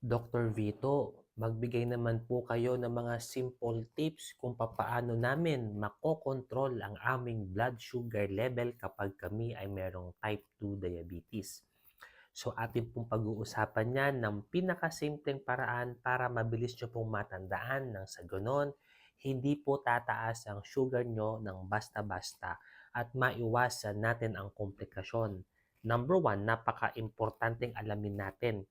Dr. Vito, magbigay naman po kayo ng mga simple tips kung papaano namin makokontrol ang aming blood sugar level kapag kami ay merong type 2 diabetes. So atin pong pag-uusapan yan ng pinakasimpleng paraan para mabilis nyo pong matandaan nang sa ganon, hindi po tataas ang sugar nyo ng basta-basta at maiwasan natin ang komplikasyon. Number one, napaka-importanting alamin natin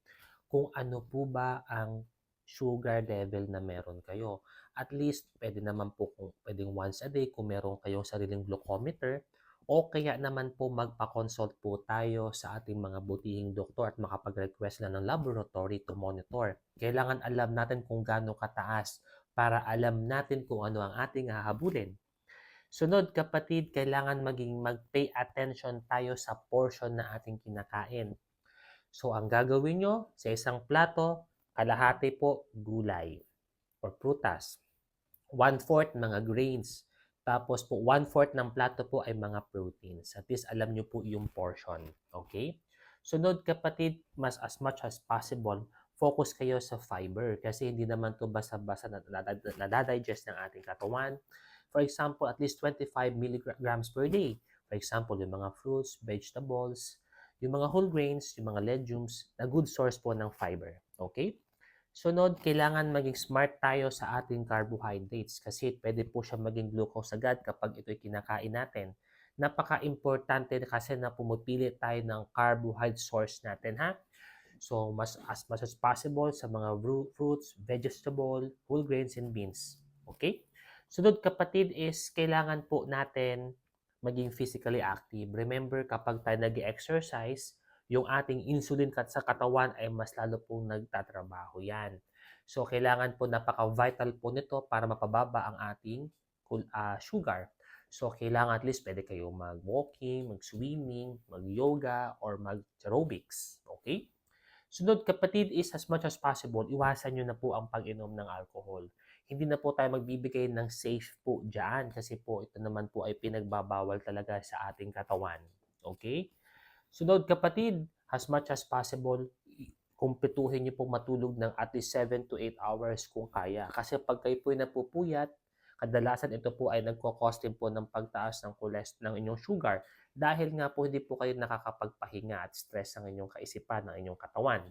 kung ano po ba ang sugar level na meron kayo. At least, pwede naman po kung pwedeng once a day kung meron kayong sariling glucometer o kaya naman po magpa-consult po tayo sa ating mga butihing doktor at makapag-request na ng laboratory to monitor. Kailangan alam natin kung gaano kataas para alam natin kung ano ang ating hahabulin. Sunod kapatid, kailangan maging mag-pay attention tayo sa portion na ating kinakain. So, ang gagawin nyo sa isang plato, kalahati po gulay or prutas. One-fourth mga grains. Tapos po, one-fourth ng plato po ay mga proteins. At least alam nyo po yung portion. Okay? Sunod kapatid, mas as much as possible, focus kayo sa fiber kasi hindi naman to basta-basta nadadigest ng ating katawan. For example, at least 25 milligrams per day. For example, yung mga fruits, vegetables, yung mga whole grains, yung mga legumes, na good source po ng fiber. Okay? Sunod, kailangan maging smart tayo sa ating carbohydrates kasi pwede po siya maging glucose agad kapag ito'y kinakain natin. Napaka-importante kasi na pumipili tayo ng carbohydrate source natin ha. So, mas as much as possible sa mga fruits, vegetable, whole grains, and beans. Okay? Sunod kapatid is kailangan po natin maging physically active. Remember, kapag tayo nag exercise yung ating insulin kat sa katawan ay mas lalo pong nagtatrabaho yan. So, kailangan po napaka-vital po nito para mapababa ang ating uh, sugar. So, kailangan at least pwede kayo mag-walking, mag-swimming, mag-yoga, or mag-aerobics. Okay? Sunod kapatid is as much as possible, iwasan nyo na po ang pag-inom ng alcohol hindi na po tayo magbibigay ng safe po dyan kasi po ito naman po ay pinagbabawal talaga sa ating katawan. Okay? Sunod kapatid, as much as possible, kumpituhin niyo po matulog ng at least 7 to 8 hours kung kaya. Kasi pag kayo po ay napupuyat, kadalasan ito po ay nagkakos din po ng pagtaas ng cholesterol ng inyong sugar dahil nga po hindi po kayo nakakapagpahinga at stress ang inyong kaisipan ng inyong katawan.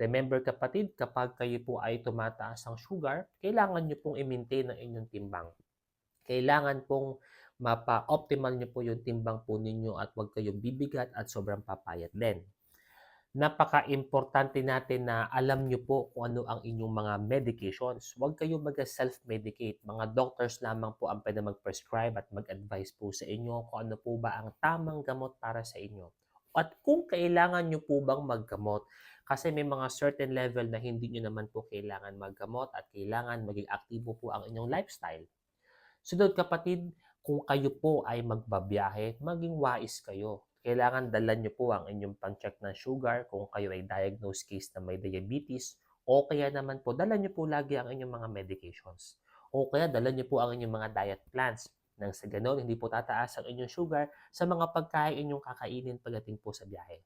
Remember kapatid, kapag kayo po ay tumataas ang sugar, kailangan nyo pong i-maintain ang inyong timbang. Kailangan pong mapa-optimal nyo po yung timbang po ninyo at huwag kayong bibigat at sobrang papayat din. Napaka-importante natin na alam nyo po kung ano ang inyong mga medications. Huwag kayo mag-self-medicate. Mga doctors lamang po ang pwede mag-prescribe at mag-advise po sa inyo kung ano po ba ang tamang gamot para sa inyo. At kung kailangan nyo po bang maggamot, kasi may mga certain level na hindi nyo naman po kailangan maggamot at kailangan maging aktibo po ang inyong lifestyle. Sunod kapatid, kung kayo po ay magbabiyahe, maging wais kayo. Kailangan dalan nyo po ang inyong pang-check ng sugar kung kayo ay diagnosed case na may diabetes o kaya naman po, dalan nyo po lagi ang inyong mga medications. O kaya dalan nyo po ang inyong mga diet plans nang sa ganon, hindi po tataas ang inyong sugar sa mga pagkain inyong kakainin pagdating po sa biyahe.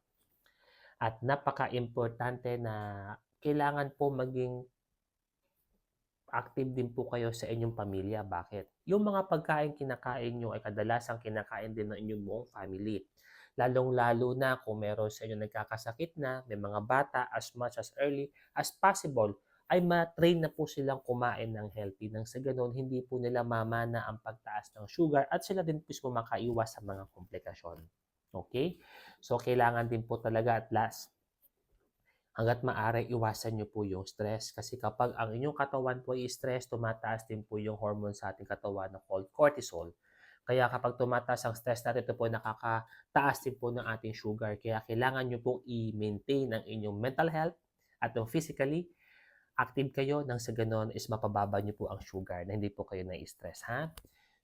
At napaka-importante na kailangan po maging active din po kayo sa inyong pamilya. Bakit? Yung mga pagkain kinakain nyo ay kadalasang kinakain din ng inyong buong family. Lalong-lalo na kung meron sa inyo nagkakasakit na, may mga bata, as much as early as possible, ay ma-train na po silang kumain ng healthy. Nang sa ganun, hindi po nila mamana ang pagtaas ng sugar at sila din po makaiwas sa mga komplikasyon. Okay? So, kailangan din po talaga at last, hanggat maaari, iwasan nyo po yung stress. Kasi kapag ang inyong katawan po ay stress, tumataas din po yung hormone sa ating katawan na called cortisol. Kaya kapag tumataas ang stress natin, ito po nakakataas din po ng ating sugar. Kaya kailangan nyo pong i-maintain ang inyong mental health at yung physically active kayo nang sa ganon is mapababa nyo po ang sugar na hindi po kayo na-stress ha.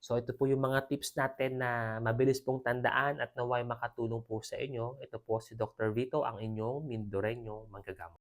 So ito po yung mga tips natin na mabilis pong tandaan at naway makatulong po sa inyo. Ito po si Dr. Vito, ang inyong Mindoreño manggagamot.